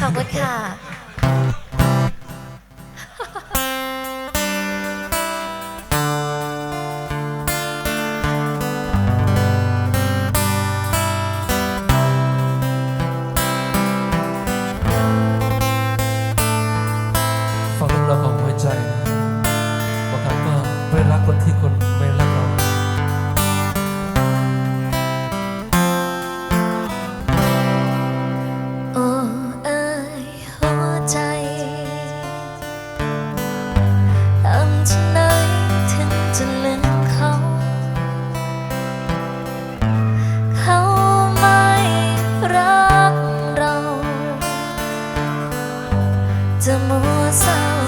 ขอบคุณค่ะ ทำฉันไหนถึงจะลืมเขา เขาไม่รักเรา จะมัวเศร้า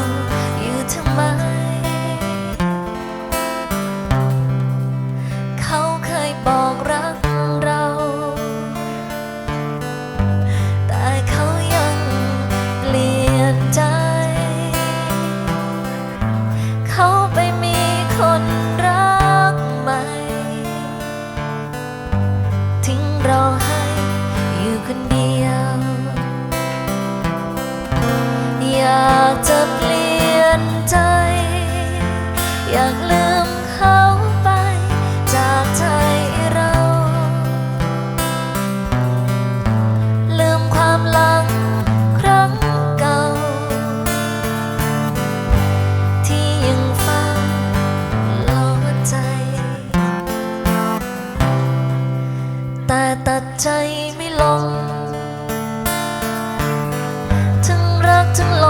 นใจ อยากลืมเขาไป จากใจเรา ลืมความหลังครั้งเก่า ที่ยังเฝ้าลอใจ แต่ตัดใจไม่ลงทั้งรักทั้งหลง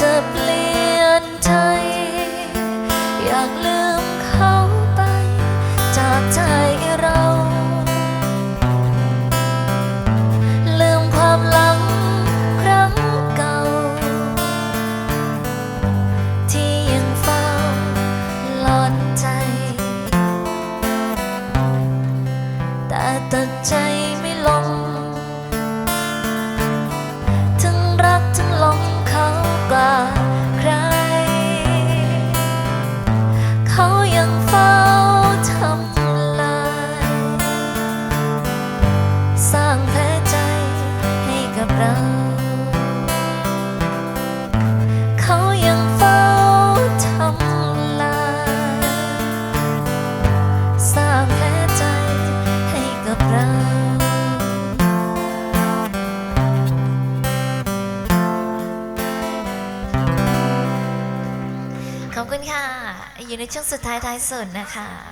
าก เรา เขายังเฝ้าทำลายสร้างแผลใจให้กับเราขอบคุณค่ะ อยู่ในช่วงสุดท้ายท้ายสุดนะคะ